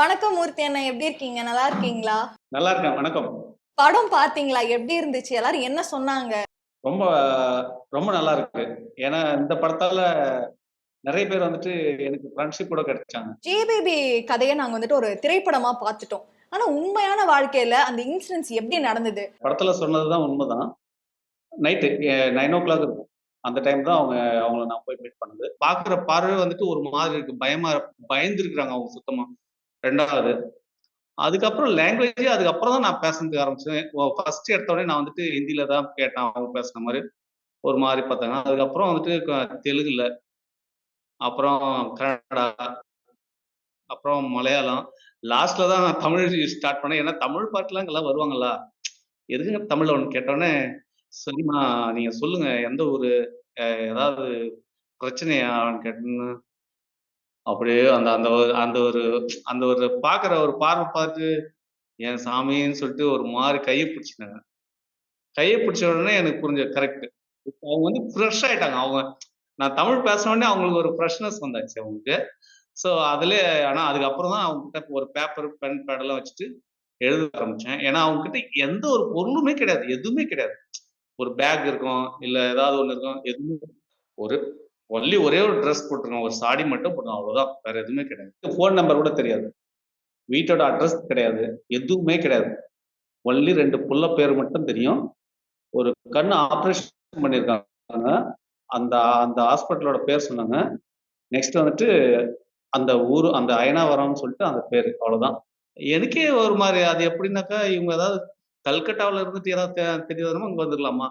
வணக்கம் மூர்த்தி அண்ணா எப்படி இருக்கீங்க? நல்லா இருக்கீங்களா? நல்லா இருக்கேன் வணக்கம். படம் பாத்தீங்களா எப்படி இருந்துச்சு? எல்லாரும் என்ன சொன்னாங்க? ரொம்ப ரொம்ப நல்லா இருக்கு. ஏன்னா இந்த படத்தால நிறைய பேர் வந்துட்டு எனக்கு ஃப்ரெண்ட்ஷிப் கூட கிடைச்சாங்க. ஜேபிபி கதையை நாங்க வந்துட்டு ஒரு திரைப்படமா பார்த்துட்டோம். ஆனா உண்மையான வாழ்க்கையில அந்த இன்சிடென்ட்ஸ் எப்படி நடந்தது? படத்துல சொன்னதுதான் உண்மைதான். நைட்டு நைன் ஓ கிளாக் இருக்கும். அந்த டைம் தான் அவங்க அவங்கள நான் போய் மீட் பண்ணது. பாக்குற பார்வை வந்துட்டு ஒரு மாதிரி இருக்கு. பயமா பயந்து இருக்கிறாங்க அவங்க சுத்தமா. ரெண்டாவது அதுக்கப்புறம் லாங்குவேஜ் அதுக்கப்புறம் தான் நான் பேசுறதுக்கு ஆரம்பிச்சேன். ஃபர்ஸ்ட் எடுத்த உடனே நான் வந்துட்டு ஹிந்தில தான் கேட்டேன் அவங்க பேசுன மாதிரி. ஒரு மாதிரி பார்த்தாங்க அதுக்கப்புறம் வந்துட்டு தெலுங்குல அப்புறம் கன்னடா அப்புறம் மலையாளம். லாஸ்ட்ல தான் நான் தமிழ் ஸ்டார்ட் பண்ணேன். ஏன்னா தமிழ் பாட்டுலாம் எல்லாம் வருவாங்களா எதுக்குங்க தமிழ்ல ஒன்று கேட்டோடனே சரிம்மா நீங்க சொல்லுங்க எந்த ஒரு ஏதாவது பிரச்சனையான்னு கேட்டேன்னு. அப்படியே அந்த அந்த ஒரு அந்த ஒரு அந்த ஒரு பார்க்குற ஒரு பார்வை பார்த்து என் சாமின்னு சொல்லிட்டு ஒரு மாதிரி கையை பிடிச்சிட்டாங்க. கையை பிடிச்ச உடனே எனக்கு புரிஞ்ச கரெக்ட் அவங்க வந்து ஃப்ரெஷ் ஆயிட்டாங்க. அவங்க நான் தமிழ் பேசின உடனே அவங்களுக்கு ஒரு ஃப்ரெஷ்னஸ் வந்தாச்சு அவங்களுக்கு. ஸோ அதுல ஆனால் அதுக்கப்புறம் தான் அவங்க கிட்ட ஒரு பேப்பர் பென் பேடெல்லாம் வச்சுட்டு எழுத ஆரம்பிச்சேன். ஏன்னா அவங்க கிட்ட எந்த ஒரு பொருளுமே கிடையாது. எதுவுமே கிடையாது. ஒரு பேக் இருக்கும் இல்லை ஏதாவது ஒன்று இருக்கும். எதுவுமே ஒரு ஒன்லி ஒரே ஒரு ட்ரெஸ் போட்டிருக்கோம் ஒரு சாடி மட்டும் போட்டோம் அவ்வளோதான் வேற எதுவுமே கிடையாது. ஃபோன் நம்பர் கூட தெரியாது. வீட்டோட அட்ரஸ் கிடையாது. எதுவுமே கிடையாது. ஒன்லி ரெண்டு புள்ள பேர் மட்டும் தெரியும். ஒரு கண் ஆப்ரேஷன் பண்ணியிருக்காங்க. அந்த அந்த ஹாஸ்பிட்டலோட பேர் சொன்னாங்க. நெக்ஸ்ட் வந்துட்டு அந்த ஊர் அந்த அயனாவரம்னு சொல்லிட்டு அந்த பேர். அவ்வளோதான் எனக்கே ஒரு மாதிரி. அது எப்படின்னாக்கா இவங்க ஏதாவது கல்கட்டாவில் இருந்துட்டு ஏதாவது தெரியாதமோ இங்கே வந்துடலாமா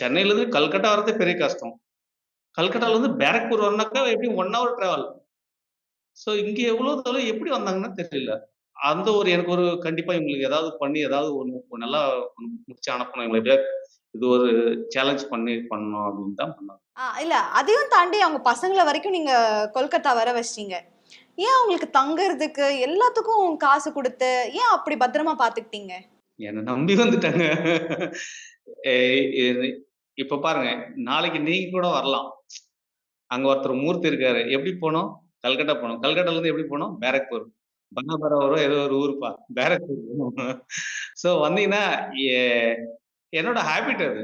சென்னையிலேருந்து கல்கட்டா வரதே பெரிய கஷ்டம். கல்கட்டால இருந்து பேரக்பூர் வரனாக்கா எப்படியும் ஒன் ஹவர் டிராவல் ஸோ இங்க எவ்வளவு தொலை எப்படி வந்தாங்கன்னு தெரியல. அந்த ஒரு எனக்கு ஒரு கண்டிப்பா இவங்களுக்கு ஏதாவது பண்ணி ஏதாவது ஒன்று நல்லா முடிச்சு அனுப்பணும். இவங்களை இது ஒரு சேலஞ்ச் பண்ணி பண்ணணும் அப்படின்னு தான் பண்ணாங்க. இல்ல அதையும் தாண்டி அவங்க பசங்களை வரைக்கும் நீங்க கொல்கத்தா வர வச்சிட்டீங்க. ஏன் அவங்களுக்கு தங்குறதுக்கு எல்லாத்துக்கும் காசு கொடுத்து ஏன் அப்படி பத்திரமா பாத்துக்கிட்டீங்க? என்னை நம்பி வந்துட்டாங்க. இப்ப பாருங்க நாளைக்கு நீங்க கூட வரலாம். அங்க ஒருத்தர் மூர்த்தி இருக்காரு. எப்படி போனோம்? கல்கட்டா போனோம். கல்கட்டால இருந்து எப்படி போனோம்? பேரக்பூர் பனாபரா வரும் ஏதோ ஒரு ஊருப்பா பேரக்பூர் ஸோ வந்தீங்கன்னா என்னோட ஹேபிட் அது.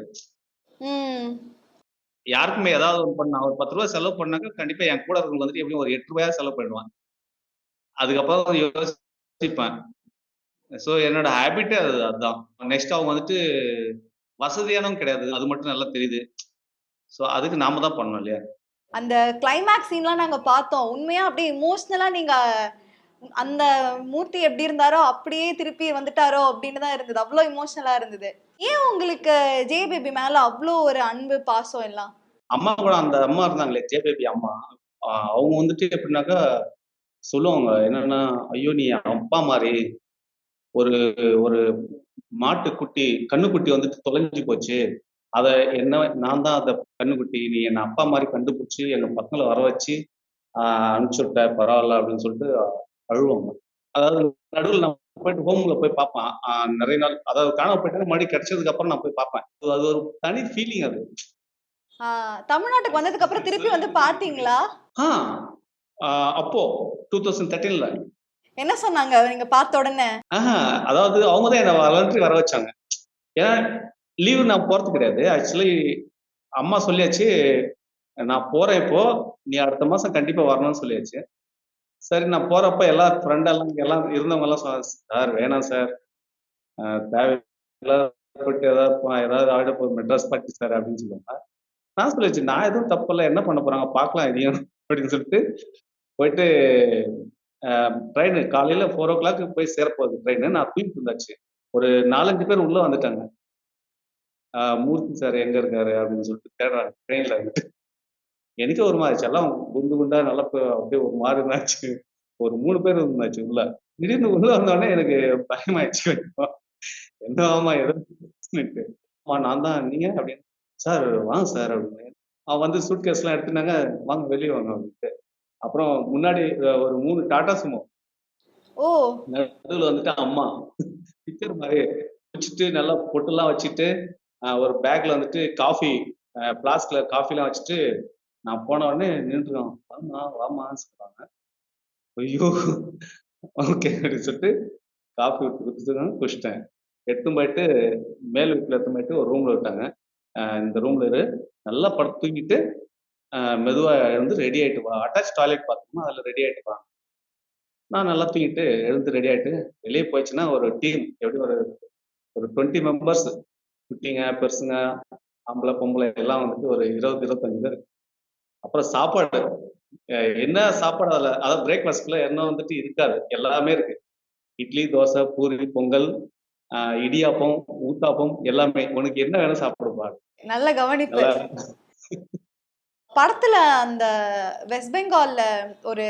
யாருக்குமே ஏதாவது ஒன்று பண்ண ஒரு பத்து ரூபா செலவு பண்ணாக்க கண்டிப்பா என் கூட இருக்கவங்க வந்துட்டு எப்படியும் ஒரு எட்டு ரூபாயா செலவு பண்ணிடுவான் அதுக்கப்புறம் யோசிப்பேன். ஸோ என்னோட ஹேபிட்டே அது அதுதான் நெக்ஸ்ட் அவங்க வந்துட்டு வசதியானவங்க கிடையாது. அது மட்டும் நல்லா தெரியுது. ஸோ அதுக்கு நாம தான் பண்ணணும் இல்லையா? அந்த கிளைமேக்ஸ் சீன்லாம் நாங்க பார்த்தோம். உண்மையா அப்படியே இமோஷ்னலாக நீங்க அந்த மூர்த்தி எப்படி இருந்தாரோ அப்படியே திருப்பி வந்துட்டாரோ அப்படின்னு தான் இருந்தது. அவ்வளோ இமோஷனலாக இருந்தது. ஏன் உங்களுக்கு ஜே பேபி மேல அவ்வளோ ஒரு அன்பு பாசம் எல்லாம்? அம்மா கூட அந்த அம்மா இருந்தாங்களே ஜே பேபி அம்மா. அவங்க வந்துட்டு எப்படின்னாக்கா சொல்லுவாங்க என்னன்னா ஐயோ நீ அப்பா மாதிரி ஒரு ஒரு மாட்டு குட்டி கண்ணுக்குட்டி வந்துட்டு தொலைஞ்சு போச்சு. அத என்ன நான் தான் அந்த கண்ணுக்குட்டி நீ என்ன அப்பா மாதிரி கண்டுபிடிச்சு எங்க பக்கத்துல வர வச்சு அனுப்பிச்சு விட்ட பரவாயில்ல அப்படின்னு சொல்லிட்டு அழுவாங்க. அதாவது நடுவில் நான் போயிட்டு ஹோம்ல போய் பார்ப்பேன். நிறைய நாள் அதாவது காணாம போயிட்டு மறுபடியும் கிடைச்சதுக்கு அப்புறம் நான் போய் பார்ப்பேன். அது- அது ஒரு தனி ஃபீலிங் அது. தமிழ்நாட்டுக்கு வந்ததுக்கு அப்புறம் திருப்பி வந்து பாத்தீங்களா அப்போ டூ தௌசண்ட் தேர்ட்டீன்ல என்ன சொன்னாங்க? நீங்க பார்த்த உடனே? அதாவது அவங்க தான் என்ன வாலண்டரி வர வச்சாங்க. ஏன்னா லீவு நான் போறது கிடையாது. ஆக்சுவலி அம்மா சொல்லியாச்சு நான் போறேன் இப்போ. நீ அடுத்த மாசம் கண்டிப்பா வரணும்னு சொல்லியாச்சு. சரி நான் போறப்ப எல்லா ஃப்ரெண்ட் எல்லாம் எல்லாம் இருந்தவங்க எல்லாம் சொன்னாங்க சார் வேணாம் சார். தேவையில்லாத போயிட்டு ஏதாவது ஏதாவது ஆட போய் மெட்ராஸ் பாட்டி சார் அப்படின்னு சொல்லுவாங்க நான் சொல்லியாச்சு நான் எதுவும் தப்பு இல்லை. என்ன பண்ண போறாங்க? பார்க்கலாம் இதையும் அப்படின்னு சொல்லிட்டு போயிட்டு ட்ரெயின் காலையில ஃபோர் ஓ கிளாக் போய் சேரப்போகுது ட்ரெயின் நான் தூக்கிட்டு இருந்தாச்சு ஒரு நாலஞ்சு பேர் உள்ள வந்துட்டாங்க. மூர்த்தி சார் எங்க இருக்காரு அப்படின்னு சொல்லிட்டு தேடுறாங்க. ட்ரெயின்ல வந்துட்டு எனக்கு ஒரு மாதிரி. எல்லாம் குண்டு குண்டா நல்லா அப்படியே ஒரு மாதிரி இருந்தாச்சு. ஒரு மூணு பேர் இருந்தாச்சு உள்ள. திடீர்னு உள்ள வந்தோடனே எனக்கு பயமாயிடுச்சு என்ன ஆமா ஏதோ. ஆமா நான் தான் நீங்க அப்படின்னு. சார் வாங்க சார் அப்படின்னு. அவன் வந்து சூட் எல்லாம் எடுத்துனாங்க வாங்க வெளியே வாங்க அப்படின்ட்டு. அப்புறம் முன்னாடி ஒரு மூணு டாடா சுமோ. ஓ. நடுவில் வந்துட்டு அம்மா. பிக்சர் மாதிரி வச்சுட்டு நல்லா பொட்டுலாம் வச்சுட்டு ஒரு பேக்ல வந்துட்டு காஃபி பிளாஸ்க்ல காஃபிலாம் வச்சுட்டு நான் போன உடனே நின்றுருக்கான் வாமா வாமா சொல்றாங்க. ஐயோ ஓகே அப்படின்னு சொல்லிட்டு காஃபி விட்டு கொடுத்துருக்காங்க குடிச்சிட்டேன். எடுத்துன்னு போயிட்டு மேல் வீட்டில் எடுத்துன்னு போயிட்டு ஒரு ரூமில் விட்டாங்க. இந்த ரூமில் இரு. நல்லா படுத்து தூங்கிட்டு மெதுவாக எழுந்து ரெடி ஆகிட்டு வா. அட்டாச் டாய்லெட் பார்த்தோம்னா அதில் ரெடி ஆகிட்டு வா. நான் நல்லா தூங்கிட்டு எழுந்து ரெடி ஆகிட்டு வெளியே போயிடுச்சுன்னா ஒரு டீம் எப்படி ஒரு ஒரு டுவெண்ட்டி மெம்பர்ஸ் குட்டிங்க பெருசுங்க ஆம்பளை பொம்பளை எல்லாம் வந்துட்டு ஒரு இருபது இருபத்தஞ்சு பேர். அப்புறம் சாப்பாடு. என்ன சாப்பாடு அதில்? அதாவது பிரேக்ஃபாஸ்ட்ல என்ன வந்துட்டு இருக்காது. எல்லாமே இருக்கு. இட்லி தோசை பூரி பொங்கல் இடியாப்பம் ஊத்தாப்பம் எல்லாமே. உனக்கு என்ன வேணும் சாப்பிடுப்பா நல்ல கவனிப்பு. படத்துல அந்த வெஸ்ட் பெங்கால்ல ஒரு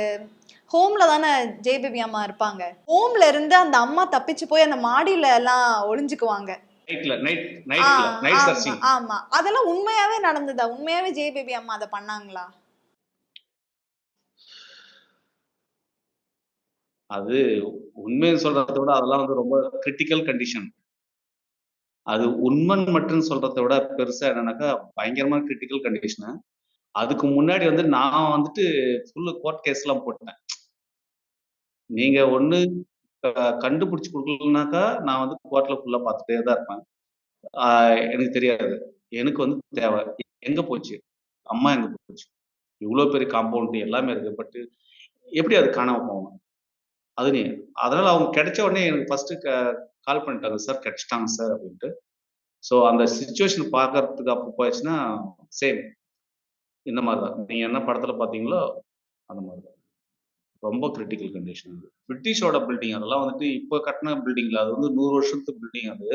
ஹோம்ல தானே ஜெய் பேபி அம்மா இருப்பாங்க. ஹோம்ல இருந்து அந்த அம்மா தப்பிச்சு போய் அந்த மாடியில எல்லாம் ஒளிஞ்சுக்குவாங்க. ஆமா, அதெல்லாம் உண்மையாவே நடந்ததா? உண்மையாவே ஜெய் பேபி அம்மா அதை பண்ணாங்களா? அது உண்மையை சொல்றதை விட அதெல்லாம் வந்து ரொம்ப கிரிட்டிக்கல் கண்டிஷன் அது உண்மைன்னு மட்டும் சொல்றதை விட பெருசா என்னன்னாக்கா பயங்கரமான கிரிட்டிக்கல் கண்டிஷன் அதுக்கு முன்னாடி வந்து நான் வந்துட்டு ஃபுல்லு கோர்ட் கேஸ் எல்லாம் போட்டேன். நீங்க ஒண்ணு கண்டுபிடிச்சு கொடுக்கலனாக்கா நான் வந்து கோர்ட்ல ஃபுல்லா பார்த்துட்டே தான் இருப்பேன். எனக்கு தெரியாது. எனக்கு வந்து தேவை. எங்க போச்சு? அம்மா எங்க போச்சு? இவ்வளோ பெரிய காம்பவுண்ட் எல்லாமே இருக்கு. பட் எப்படி அது காணாம போவாங்க அது நீ அதனால அவங்க கிடைச்ச உடனே எனக்கு ஃபர்ஸ்ட் கால் பண்ணிட்டாங்க. சார் கிடைச்சிட்டாங்க சார் அப்படின்ட்டு. ஸோ அந்த சுச்சுவேஷன் பார்க்கறதுக்கு அப்போ போயிடுச்சுன்னா சேம் இந்த மாதிரி தான். நீங்கள் என்ன படத்தில் பார்த்தீங்களோ அந்த மாதிரி தான். ரொம்ப கிரிட்டிக்கல் கண்டிஷன் அது. பிரிட்டிஷோட பில்டிங் அதெல்லாம் வந்துட்டு இப்போ கட்டின பில்டிங்ல அது வந்து நூறு வருஷத்து பில்டிங் அது.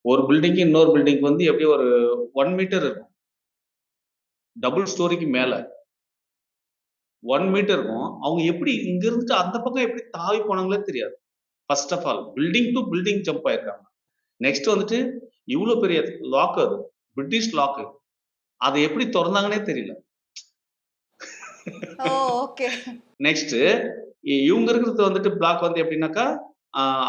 ஒரு பில்டிங்க்கு இன்னொரு பில்டிங் வந்து எப்படி ஒரு ஒன் மீட்டர் இருக்கும். டபுள் ஸ்டோரிக்கு மேல. ஒன் மீட்டர் இருக்கும். அவங்க எப்படி இங்க இருந்துட்டு அந்த பக்கம் எப்படி தாவி போனாங்களே தெரியாது. First of all building to building jump ஆயிருக்காங்க. நெக்ஸ்ட் வந்துட்டு இவ்வளோ பெரிய லாக் அது. பிரிட்டிஷ் லாக்கு அதை எப்படி திறந்தாங்கன்னே தெரியல. நெக்ஸ்ட் இவங்க இருக்கிறது வந்துட்டு பிளாக் வந்து எப்படின்னாக்கா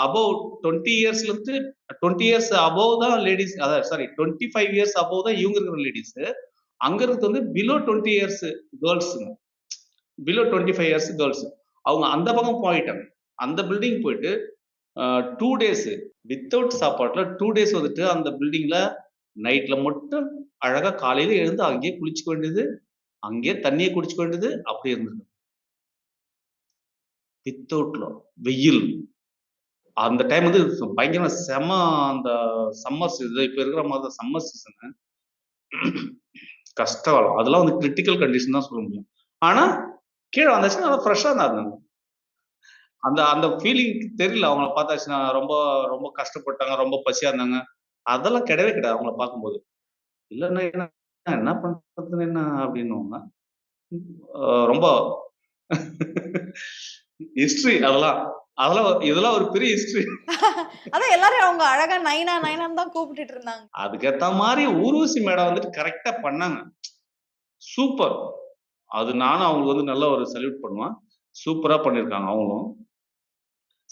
அபவ் டுவெண்ட்டி இயர்ஸ்ல இருந்து டுவெண்ட்டி இயர்ஸ் அபவ் தான் லேடிஸ் அதாவது sorry twenty five years above தான் இவங்க இருக்கிற லேடிஸ் அங்க இருக்கிறது வந்து பிலோ டுவெண்ட்டி இயர்ஸ் கேர்ள்ஸுங்க below twenty five years girls அவங்க அந்த பக்கம் போயிட்டாங்க. அந்த பில்டிங் போயிட்டு டூ டேஸ் வித்தவுட் சாப்பாட்டுல டூ டேஸ் வந்துட்டு அந்த பில்டிங்ல நைட்ல மட்டும் அழகா காலையில எழுந்து அங்கேயே குளிச்சுக்க வேண்டியது அங்கேயே தண்ணியை குடிச்சுக்க வேண்டியது அப்படி இருந்தது வித்தவுட்ல வெயில். அந்த டைம் வந்து பயங்கரமா செம அந்த சம்மர் சீசன் இப்ப இருக்கிற மாதிரி சம்மர் சீசன் கஷ்டம் அதெல்லாம் வந்து கிரிட்டிக்கல் கண்டிஷன் தான் சொல்ல முடியும். ஆனா கீழே வந்தாச்சுன்னா நல்லா ஃப்ரெஷ்ஷா இருந்தாங்க. அந்த அந்த ஃபீலிங் தெரியல. அவங்கள பார்த்தாச்சுன்னா ரொம்ப ரொம்ப கஷ்டப்பட்டாங்க ரொம்ப பசியா இருந்தாங்க. அதெல்லாம் கிடையவே கிடையாது அவங்கள பார்க்கும்போது. இல்லைன்னா என்ன பண்றதுன்னு என்ன அப்படின்னுவாங்க அஹ் ரொம்ப ஹிஸ்டரி அதெல்லாம் அதெல்லாம் இதெல்லாம் ஒரு பெரிய ஹிஸ்டரி அதான் எல்லாரும் அவங்க அழகா நைனா நைனான்னு தான் கூப்பிட்டுட்டு இருந்தாங்க. அதுக்கேத்த மாதிரி ஊர்வசி மேடம் வந்துட்டு கரெக்டா பண்ணாங்க. சூப்பர் அது நானும் அவங்களுக்கு வந்து நல்ல ஒரு சல்யூட் பண்ணுவேன். சூப்பரா பண்ணிருக்காங்க அவங்களும்.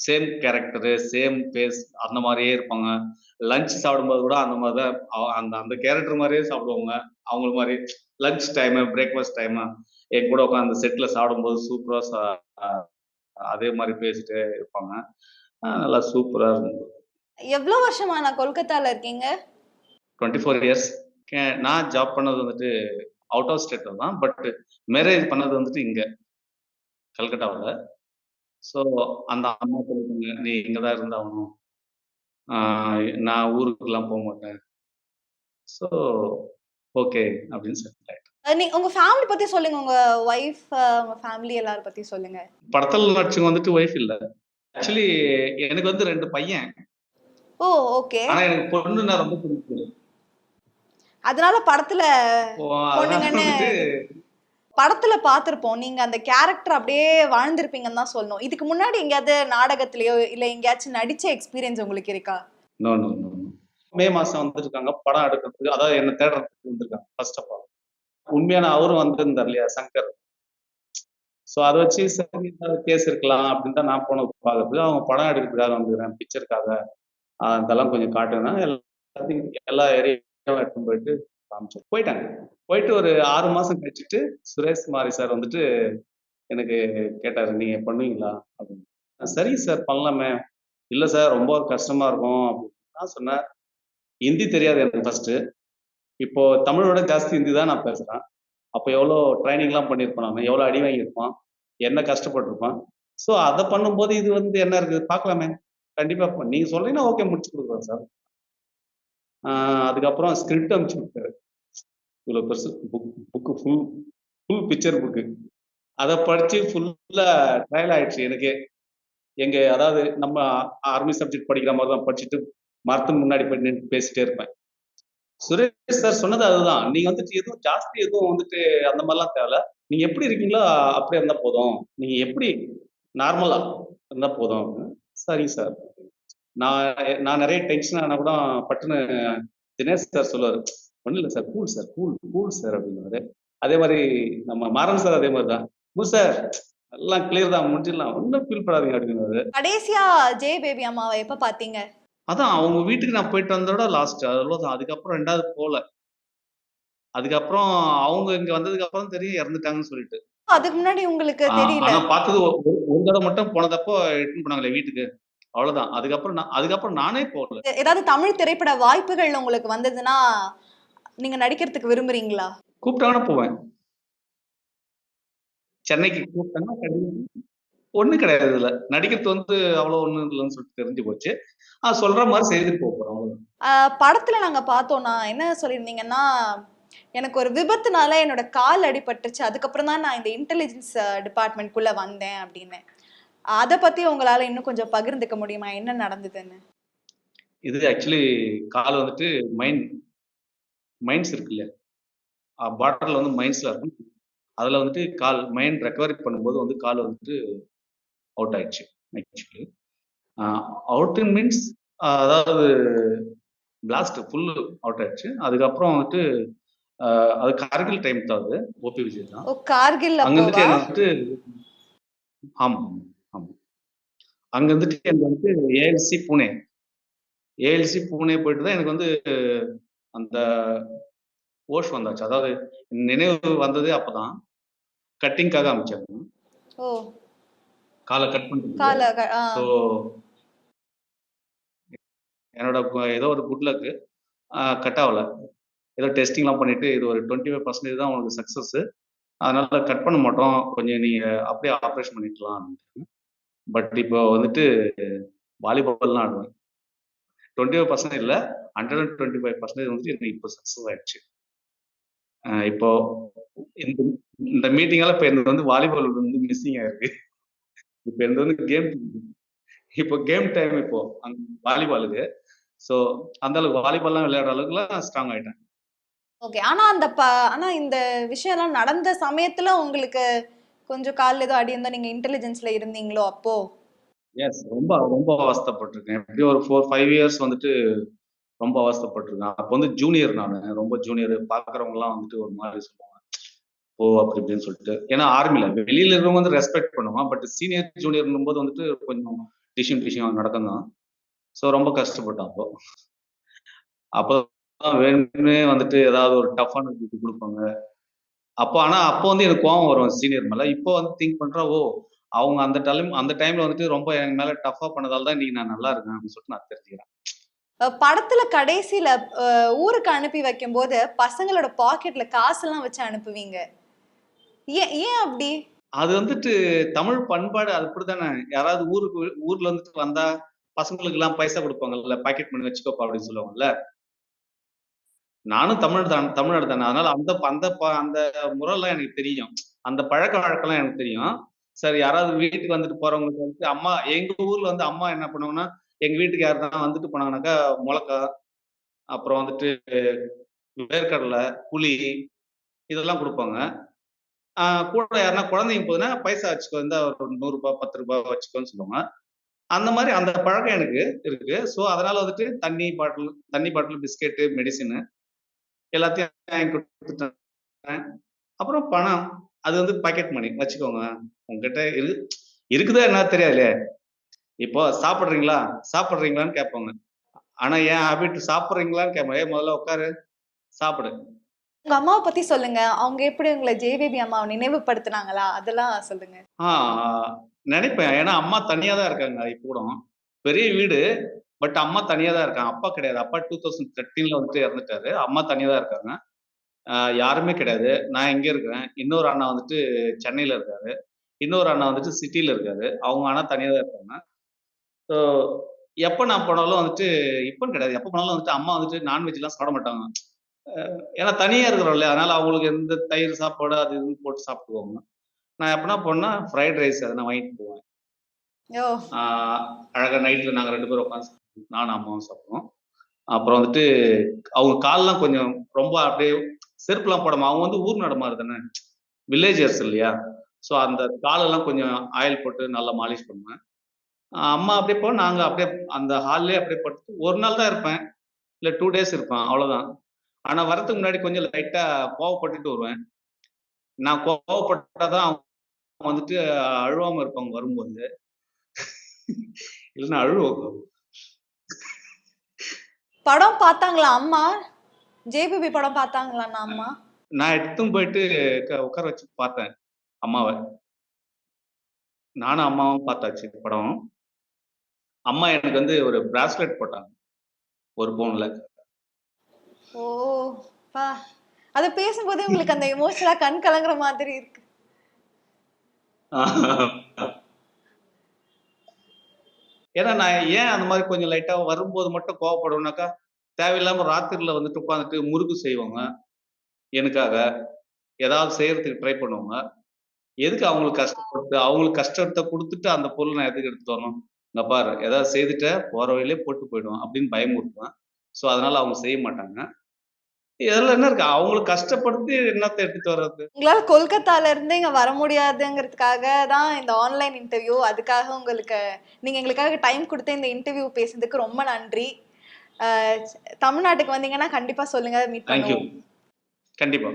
சேம் கேரக்டரு சேம் ஃபேஸ் அந்த மாதிரியே இருப்பாங்க. லஞ்ச் சாப்பிடும்போது கூட அந்த மாதிரி தான் அந்த அந்த கேரக்டர் மாதிரியே சாப்பிடுவாங்க. அவங்கள மாதிரி லஞ்ச் டைமு பிரேக்ஃபாஸ்ட் டைமு என் கூட உட்காந்து செட்டில் சாப்பிடும்போது சூப்பரா அதே மாதிரி பேசிட்டு இருப்பாங்க. நல்லா சூப்பரா இருந்தது எவ்வளவு வருஷமா நான் கொல்கத்தால இருக்கீங்க? டுவெண்ட்டி ஃபோர் இயர்ஸ் நான் ஜாப் பண்ணது வந்துட்டு அவுட் ஆஃப் ஸ்டேட் தான் பட் மேரேஜ் பண்ணது வந்துட்டு இங்க கல்கட்டாவில் ஸோ அந்த அம்மா சொல்லிட்டாங்க நீ இங்கே தான் இருந்தாகணும் நான் ஊருக்குலாம் போக மாட்டேன். ஸோ ஓகே அப்படின்னு அஹ் நீ உங்க ஃபேமிலி பத்தி சொல்லுங்க. உங்க ஒய்ஃப் உங்க ஃபேமிலி எல்லாரும் பத்தி சொல்லுங்க. படத்தில் நடிச்சவங்க வந்துட்டு ஒய்ஃப் இல்லை. ஆக்சுவலி எனக்கு வந்து ரெண்டு பையன். ஓ ஓகே ஆனா எனக்கு பொண்ணுன்னா ரொம்ப பிடிக்கும். அதனால படத்துல பொண்ணுங்கன்னு படத்துல பார்த்துருப்போம் நீங்க அந்த கேரக்டர் அப்படியே வாழ்ந்திருப்பீங்கன்னு தான் சொல்லணும். இதுக்கு முன்னாடி எங்கேயாவது நாடகத்திலயோ இல்ல எங்கேயாச்சும் நடிச்ச எக்ஸ்பீரியன்ஸ் உங்களுக்கு இருக்கா? மே மாசம் வந்திருக்காங்க. படம் எடுக்கிறதுக்கு அதாவது என்ன தேடுறதுக்கு வந்திருக்காங்க ஃபர்ஸ்ட் ஆஃப் ஆல் உண்மையான அவரும் வந்திருந்தார் இல்லையா சங்கர்? ஸோ அதை வச்சு சரி கேஸ் இருக்கலாம் அப்படின்னு தான் நான் போன பார்க்கறதுக்கு அவங்க படம் எடுக்கிறதுக்காக வந்துக்கிறேன் பிக்சருக்காக அதெல்லாம் கொஞ்சம் காட்டுனா எல்லாத்தையும் எல்லா ஏரியாவும் எடுத்துன்னு போயிட்டு காமிச்சோம் போயிட்டாங்க போயிட்டு ஒரு ஆறு மாசம் கழிச்சுட்டு சுரேஷ் குமாரி சார் வந்துட்டு எனக்கு கேட்டாரு நீங்க பண்ணுவீங்களா? அப்படின்னு. சரி சார் பண்ணலாமே. இல்ல சார் ரொம்ப கஷ்டமா இருக்கும். அப்படின்னு. நான் சொன்னேன். ஹிந்தி தெரியாது எனக்கு ஃபர்ஸ்ட் இப்போ தமிழோட ஜாஸ்தி ஹிந்தி தான் நான் பேசுறேன். அப்போ எவ்வளோ ட்ரைனிங்லாம் பண்ணியிருப்பேன் நான் எவ்வளோ அடி வாங்கியிருப்பான் என்ன கஷ்டப்பட்டிருப்பான் ஸோ அதை பண்ணும்போது இது வந்து என்ன இருக்குது? பார்க்கலாமே. கண்டிப்பாக நீங்கள் சொல்றீங்கன்னா ஓகே முடிச்சு கொடுக்குறேன் சார். அதுக்கப்புறம் ஸ்கிரிப்ட் அனுப்பிச்சு கொடுத்தாரு இவ்வளோ பெருசு book book full full picture book அதை படித்து ஃபுல்லாக ட்ரையல் ஆயிடுச்சு எனக்கு. எங்க அதாவது நம்ம ஆர்மி சப்ஜெக்ட் படிக்கிற மாதிரி தான் படிச்சுட்டு மரத்துக்கு முன்னாடி போய் நின்று பேசிட்டே இருப்பேன். சுரேஷ் சார் சொன்னது அதுதான். நீங்க வந்துட்டு எதுவும் ஜாஸ்தி எதுவும் வந்துட்டு அந்த மாதிரிலாம் தேவையில்ல. நீங்க எப்படி இருக்கீங்களோ அப்படியே இருந்தா போதும். நீங்க எப்படி நார்மலா இருந்தா போதும் சரிங்க சார் நான் நான் நிறைய டென்ஷன் ஆனா கூட பட்டுன்னு தினேஷ் சார் சொல்லுவாரு ஒன்றும் இல்லை sir cool sir cool cool sir அப்படின்னாரு அதே மாதிரி நம்ம மாறன் சார் அதே மாதிரி தான் கூல் சார் எல்லாம் கிளியர் தான் முடிஞ்சிடலாம் ஒன்றும் ஃபீல் பண்ணாதீங்க அப்படின்னாரு கடைசியா ஜெய் பேபி அம்மாவை எப்ப பாத்தீங்க? அதான் அவங்க வீட்டுக்கு நான் போயிட்டு வந்தோட லாஸ்ட் அவ்வளோதான் அதுக்கப்புறம் ரெண்டாவது போகல அதுக்கப்புறம் அவங்க இங்க வந்ததுக்கு அப்புறம் தெரியும் இறந்துட்டாங்கன்னு சொல்லிட்டு. அதுக்கு முன்னாடி உங்களுக்கு தெரியல. ஆனா பார்த்தது ஒரு தடவை மட்டும் போனதப்போ எடுத்துன்னு போனாங்களே வீட்டுக்கு. அவ்வளவுதான். அதுக்கப்புறம் நான் அதுக்கப்புறம் நானே போகல. ஏதாவது தமிழ் திரைப்பட வாய்ப்புகள் உங்களுக்கு வந்ததுன்னா நீங்க நடிக்கிறதுக்கு விரும்புறீங்களா? கூப்பிட்டாங்கன்னா போவேன். சென்னைக்கு கூப்பிட்டாங்கன்னா ஒண்ணும் கிடையாது இதுல. நடிக்கிறது வந்து அவ்வளவு ஒண்ணும் இல்லைன்னு சொல்லிட்டு தெரிஞ்சு போச்சு. ஆ சொல்ற மாதிரி செய்துட்டு போக போறோம் அவ்வளவுதான். ஆஹ் படத்துல நாங்க பார்த்தோம்னா என்ன சொல்லியிருந்தீங்கன்னா எனக்கு ஒரு விபத்துனால என்னோட கால் அடிபட்டுச்சு. அதுக்கப்புறம் தான் நான் இந்த இன்டெலிஜென்ஸ் டிபார்ட்மெண்ட்குள்ள வந்தேன் அப்படின்னு. அதை பத்தி உங்களால இன்னும் கொஞ்சம் பகிர்ந்துக்க முடியுமா? என்ன நடந்ததுன்னு? இது ஆக்சுவலி கால் வந்துட்டு மைண்ட் மைண்ட்ஸ் இருக்கு இல்லையா பார்டர்ல வந்து மைண்ட்ஸ்ல இருக்கும். அதுல வந்துட்டு கால் மைண்ட் ரெக்கவரி பண்ணும்போது வந்து கால் வந்துட்டு அவுட் ஆயிடுச்சு ஆக்சுவலி அவுட் மீன்ஸ் அதாவது பிளாஸ்ட் ஃபுல் அவுட் ஆயிடுச்சு. அதுக்கப்புறம் வந்துட்டு அது கார்கில் டைம் தான் அது ஓபி விஜய் தான். கார்கில் அங்க வந்துட்டு வந்துட்டு ஆமா. அங்க வந்துட்டு எனக்கு வந்துட்டு ஏஎல்சி புனே ஏஎல்சி புனே போயிட்டு தான் எனக்கு வந்து அந்த ஓஷ் வந்தாச்சு. அதாவது நினைவு வந்ததே அப்பதான். கட்டிங்காக அமைச்சாங்க. காலை கட் ஆ. ஸோ என்னோட ஏதோ ஒரு குட் லக்கு கட் ஆகல. ஏதோ டெஸ்டிங்லாம் பண்ணிட்டு இது ஒரு டுவெண்ட்டி ஃபைவ் பர்சன்டேஜ் தான் உங்களுக்கு சக்ஸஸ் அதனால கட் பண்ண மாட்டோம். கொஞ்சம் நீங்க அப்படியே ஆப்ரேஷன் பண்ணிக்கலாம் பட் இப்போ வந்துட்டு வாலிபால்லாம் ஆடுவேன். டுவெண்ட்டி ஃபைவ் பர்சன்ட் இல்லை hundred and twenty five percentage வந்துட்டு எனக்கு இப்போ சக்ஸஸ் ஆயிடுச்சு. இப்போ இந்த இந்த மீட்டிங்கால இப்போ எனக்கு வந்து வாலிபால் வந்து மிஸ்ஸிங் ஆயிருக்கு. இப்போ எனக்கு வந்து கேம் இப்போ கேம் டைம் இப்போ அங்க வாலிபாலுக்கு ஸோ அந்த அளவுக்கு வாலிபால்லாம் விளையாடுற அளவுக்குலாம் ஸ்ட்ராங் ஆயிட்டேன். ஓகே ஆனா அந்த ப ஆனா இந்த விஷயம்லாம் நடந்த சமயத்துல உங்களுக்கு கொஞ்சம் காலில் ஏதோ அடி இருந்தா நீங்க இன்டெலிஜென்ஸ்ல இருந்தீங்களோ அப்போ? எஸ் ரொம்ப ரொம்ப அவஸ்தைப்பட்டிருக்கேன். எப்படியும் ஒரு ஃபோர் ஃபைவ் இயர்ஸ் வந்துட்டு ரொம்ப அவஸ்தப்பட்டிருக்கேன். அப்போ வந்து ஜூனியர் நான் ரொம்ப ஜூனியர் பார்க்குறவங்கலாம் வந்துட்டு ஒரு மாதிரி சொல்லுவாங்க ஓ அப்படி இப்படின்னு சொல்லிட்டு. ஏன்னா ஆர்மியில் வெளியில இருக்கிறவங்க வந்து ரெஸ்பெக்ட் பண்ணுவான் பட் சீனியர் ஜூனியர்னும் போது வந்துட்டு கொஞ்சம் டிஷியம் டிஷியம் நடக்கும் தான். ஸோ ரொம்ப கஷ்டப்பட்டேன் அப்போ. அப்போ வேணுமே வந்துட்டு ஏதாவது ஒரு டஃப்பான இது கொடுப்பாங்க. அப்போ ஆனா அப்போ வந்து எனக்கு கோவம் வரும் சீனியர் மேல. இப்போ வந்து திங்க் பண்றா ஓ அவங்க அந்த டைம் அந்த டைம்ல வந்துட்டு ரொம்ப என் மேல டஃபா பண்ணதால தான் இன்னைக்கு நான் நல்லா இருக்கேன் அப்படின்னு சொல்லிட்டு நான் தெரிஞ்சுக்கிறேன். படத்துல கடைசியில ஊருக்கு அனுப்பி வைக்கும்போது பசங்களோட பாக்கெட்ல காசெல்லாம் வச்சு அனுப்புவீங்க. ஏன் ஏன் அப்படி? அது வந்துட்டு தமிழ் பண்பாடு அது அப்படித்தானே? யாராவது ஊருக்கு ஊர்ல வந்துட்டு வந்தா பசங்களுக்கு எல்லாம் பைசா கொடுப்பாங்கல்ல பாக்கெட் பண்ணி வச்சுக்கோப்பா அப்படின்னு சொல்லுவாங்கல்ல. நானும் தமிழ் தான் தமிழ்நாடு தானே. அதனால அந்த அந்த ப- அந்த முறைலாம் எனக்கு தெரியும். அந்த பழக்க வழக்கம்லாம் எனக்கு தெரியும். சரி யாராவது வீட்டுக்கு வந்துட்டு போறவங்களுக்கு வந்துட்டு அம்மா எங்க ஊர்ல வந்து அம்மா என்ன பண்ணுவாங்கன்னா எங்க வீட்டுக்கு யாருன்னா வந்துட்டு போனாங்கன்னாக்கா மிளகா அப்புறம் வந்துட்டு வேர்க்கடலை புளி இதெல்லாம் கொடுப்பாங்க. கூட யாருன்னா குழந்தைங்க போதுன்னா பைசா வச்சுக்கோ வந்து ஒரு நூறுரூபா பத்து ரூபாய் வச்சுக்கோன்னு சொல்லுவாங்க. அந்த மாதிரி அந்த பழக்கம் எனக்கு இருக்கு. ஸோ அதனால வந்துட்டு தண்ணி பாட்டில் தண்ணி பாட்டில் பிஸ்கெட்டு மெடிசின் எல்லாத்தையும் வாங்கி கொடுத்துட்டேன். அப்புறம் பணம் அது வந்து பாக்கெட் மணி வச்சுக்கோங்க. உங்ககிட்ட இரு இருக்குதா என்ன தெரியாதுலே. இப்போ சாப்பிட்றீங்களா? சாப்பிட்றீங்களான்னு கேட்பாங்க. ஆனா என் ஹாபிட் சாப்பிட்றீங்களான்னு கேட்பாங்க. ஏ முதல்ல உட்காரு சாப்பிடு. உங்க அம்மாவை பத்தி சொல்லுங்க. அவங்க எப்படி உங்களை ஜேபிபி அம்மாவை நினைவுபடுத்துனாங்களா? அதெல்லாம் சொல்லுங்க. ஆ நினைப்பேன். ஏன்னா அம்மா தனியா தான் இருக்காங்க இப்போ கூட. பெரிய வீடு. பட் அம்மா தனியா தான் இருக்காங்க. அப்பா கிடையாது. அப்பா டூ தௌசண்ட் தேர்ட்டீன்ல வந்துட்டு இறந்துட்டாரு. அம்மா தனியா தான் இருக்காங்க. யாருமே கிடையாது. நான் இங்க இருக்கேன் இன்னொரு அண்ணா வந்துட்டு சென்னையில இருக்காரு. இன்னொரு அண்ணா வந்துட்டு சிட்டில இருக்காரு. அவங்க அண்ணா தனியா தான் இருக்காங்க. ஸோ எப்போ நான் போனாலும் வந்துட்டு இப்போ கிடையாது. எப்போ போனாலும் வந்துட்டு அம்மா வந்துட்டு நான்வெஜ்லாம் சாப்பிட மாட்டாங்க. ஏன்னா தனியா இருக்கிறோம் இல்லையா அதனால அவங்களுக்கு எந்த தயிர் சாப்பாடு அது இதுன்னு போட்டு சாப்பிடுவாங்க நான் எப்பனா போனா ஃப்ரைட் ரைஸ் அதை நான் வாங்கிட்டு போவேன். யோ ஆஹ் அழகா நைட்ல நாங்க ரெண்டு பேரும் உட்காந்து நானும் அம்மாவும் சாப்பிடுவோம். அப்புறம் வந்துட்டு அவங்க கால்லாம் கொஞ்சம் ரொம்ப அப்படியே செருப்புலாம் போடாம அவங்க வந்து ஊர் நடமாறு தானே? வில்லேஜர்ஸ் இல்லையா? ஸோ அந்த காலெல்லாம் கொஞ்சம் ஆயில் போட்டு நல்லா மாலிஷ் பண்ணுவேன். அம்மா அப்படியே போ நாங்க அப்படியே அந்த ஹால்லே அப்படியே படுத்து ஒரு நாள் தான் இருப்பேன். இல்லை டூ டேஸ் இருப்பேன் அவ்வளவுதான். ஆனா வரதுக்கு முன்னாடி கொஞ்சம் லைட்டா கோவப்பட்டுட்டு வருவேன். நான் கோவப்பட்டாதான் அவங்க வந்துட்டு அழுவாம இருப்பாங்க வரும்போது. இல்லைன்னா அழுவோம் படம் பார்த்தாங்களா அம்மா? ஜேபிபி படம் பார்த்தாங்களாண்ணா அம்மா? நான் எடுத்தும் போயிட்டு உட்கார வச்சு பார்த்தேன் அம்மாவை. நானும் அம்மாவும் பார்த்தாச்சு படம். அம்மா எனக்கு வந்து ஒரு பிராஸ்லெட் போட்டாங்க ஒரு பவுன்ல ஓ பா. அத பேசும்போதே உங்களுக்கு அந்த எமோஷனலா கண் கலங்குற மாதிரி இருக்கு. ஏன்னா நான் ஏன் அந்த மாதிரி கொஞ்சம் லைட்டா வரும்போது மட்டும் கோவப்படுவேனாக்கா தேவையில்லாம ராத்திரில வந்துட்டு உட்காந்துட்டு முறுக்கு செய்வாங்க. எனக்காக. ஏதாவது செய்யறதுக்கு ட்ரை பண்ணுவாங்க. எதுக்கு அவங்களுக்கு கஷ்டப்பட்டு அவங்களுக்கு கஷ்டத்தை கொடுத்துட்டு அந்த பொருள் நான் எதுக்கு எடுத்துட்டு வரணும்? இங்க பாரு ஏதாவது செய்துட்ட போற வழியிலே போட்டு போயிடுவோம் அப்படின்னு பயமுறுத்துவேன். ஸோ அதனால அவங்க செய்ய மாட்டாங்க. இதெல்லாம் என்ன இருக்கு? அவங்களுக்கு கஷ்டப்படுத்தி என்னத்தை எடுத்துட்டு வர்றது? உங்களால கொல்கத்தால இருந்து இங்க வர முடியாதுங்கிறதுக்காக தான் இந்த ஆன்லைன் இன்டர்வியூ அதுக்காக உங்களுக்கு நீங்க எங்களுக்காக டைம் கொடுத்து இந்த இன்டர்வியூ பேசுனதுக்கு ரொம்ப நன்றி. தமிழ்நாட்டுக்கு வந்தீங்கன்னா கண்டிப்பா சொல்லுங்க மீட் தேங்க்யூ கண்டிப்பா.